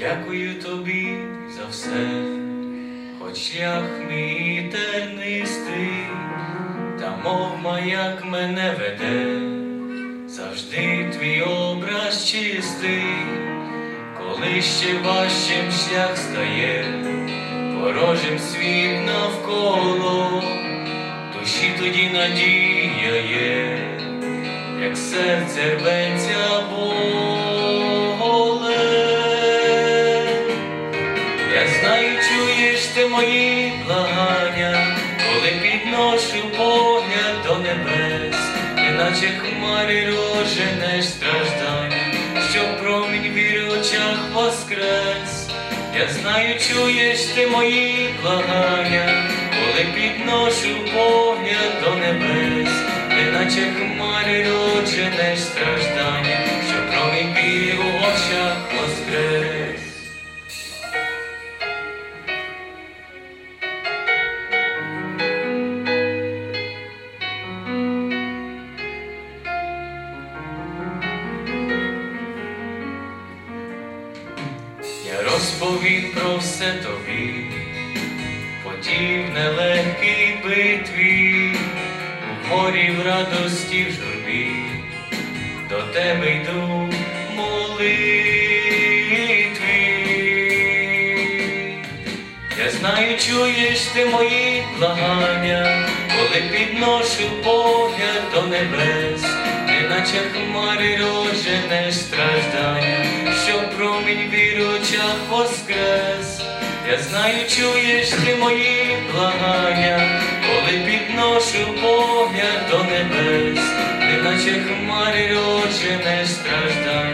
дякую тобі за все, хоч шлях мій тернистий, та мов маяк мене веде, завжди твій образ чистий, коли ще важчим шлях стає, ворожим світ навколо, душі тоді надія є, як серце рветься боле. Чуєш ти мої благання, коли підношу погляд до небес, іначе хмари роженеш страждання, що промінь віри в очах воскрес. Я знаю, чуєш ти мої благання, коли підношу погляд до небес, іначе хмари родженеш страждання, Я розповім про все тобі, подій в нелегкій битві, у горі в радості в журбі, до тебе йду молитві. Я знаю, чуєш ти мої благання, коли підношу погляд до небес, неначе хмари роженеш страждання, знаю, чуєш ти мої благання, коли підношу погляд до небес, неначе хмари не страждання,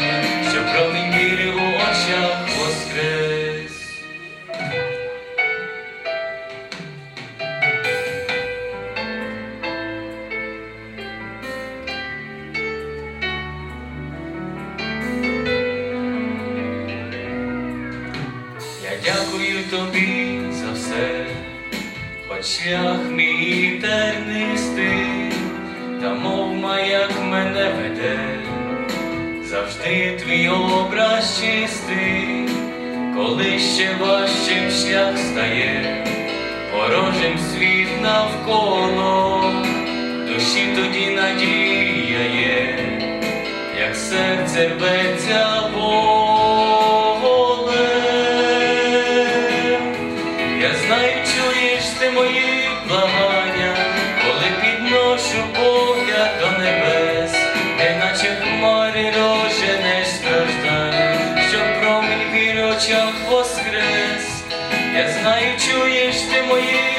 дякую тобі за все, хоч шлях мій тернистий, та мов маяк мене веде, завжди твій образ чистий, коли ще важчим шлях стає, ворожим світ навколо, душі тоді надія є, як серце рветься очах воскрес, я знаю, чуєш ти мої.